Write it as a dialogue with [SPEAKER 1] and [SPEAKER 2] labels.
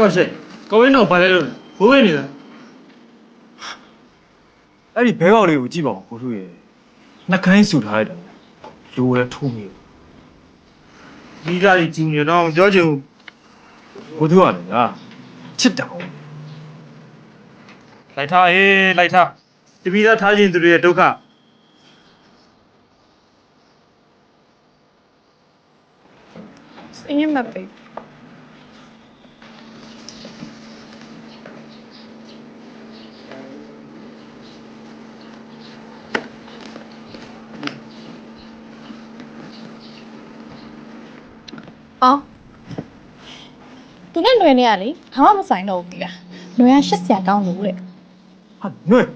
[SPEAKER 1] ပါရှေ့ကိုဝင်းတော့ဘာလဲလို့ဘိုးဝင်းနေတာ
[SPEAKER 2] အဲ့ဒီဘဲကောက်လေးကိုကြည့်ပါဦးကိုထုရဲ့နှက်ခိုင်းဆူထားလိုက်တာလူလည်းထုံးမိဘူး
[SPEAKER 1] ဒီကလေးကြီးနေတော့ပြောချင်ဘူး
[SPEAKER 2] ကိုထုကလည်းငါချစ်တောင်
[SPEAKER 1] လိုက်ထားဟေးလိုက်ထားတပီးသားထားခြင်းသူတွေရဲ့ဒုက္ခ
[SPEAKER 3] အင်းမပေး အော်သူနဲ့လွယ်နေရလေဘာမှမဆိုင်တော့ဘူးကြီးလားလွယ်ကရှစ်ဆရာကောင်းလို့တဲ့
[SPEAKER 2] ဟာနွဲ့